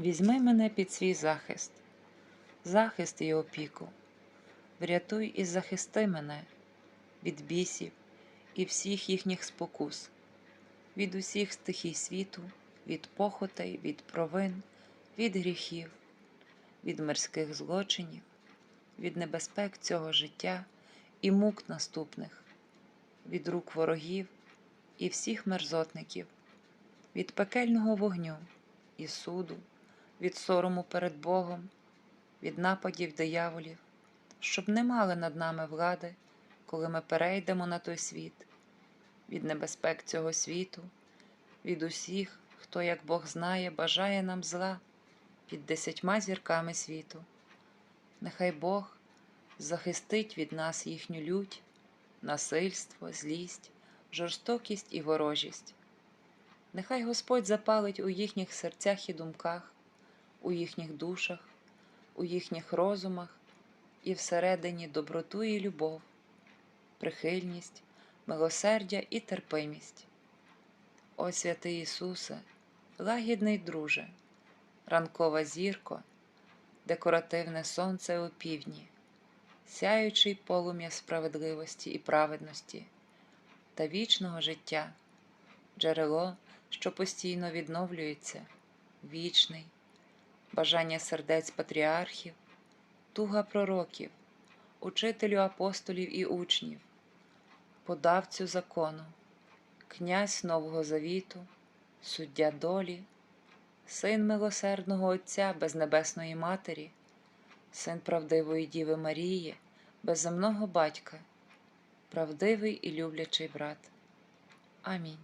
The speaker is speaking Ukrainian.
Візьми мене під свій захист, захист і опіку, врятуй і захисти мене від бісів і всіх їхніх спокус, від усіх стихій світу, від похотей, від провин, від гріхів, від мирських злочинів, від небезпек цього життя і мук наступних, від рук ворогів і всіх мерзотників, від пекельного вогню і суду, від сорому перед Богом, від нападів дияволів, щоб не мали над нами влади, коли ми перейдемо на той світ, від небезпек цього світу, від усіх, хто, як Бог знає, бажає нам зла під десятьма зірками світу. Нехай Бог захистить від нас їхню лють, насильство, злість, жорстокість і ворожість. Нехай Господь запалить у їхніх серцях і думках, у їхніх душах, у їхніх розумах і всередині доброту і любов, прихильність, милосердя і терпимість. О святий Ісусе, лагідний друже, ранкова зірко, декоративне сонце у півдні, сяючий полум'я справедливості і праведності та вічного життя, джерело, що постійно відновлюється, вічний, бажання сердець патріархів, туга пророків, учителю апостолів і учнів, подавцю закону, князь Нового Завіту, суддя долі, син милосердного Отця безнебесної Матері, син правдивої Діви Марії, безземного батька, правдивий і люблячий брат. Амінь.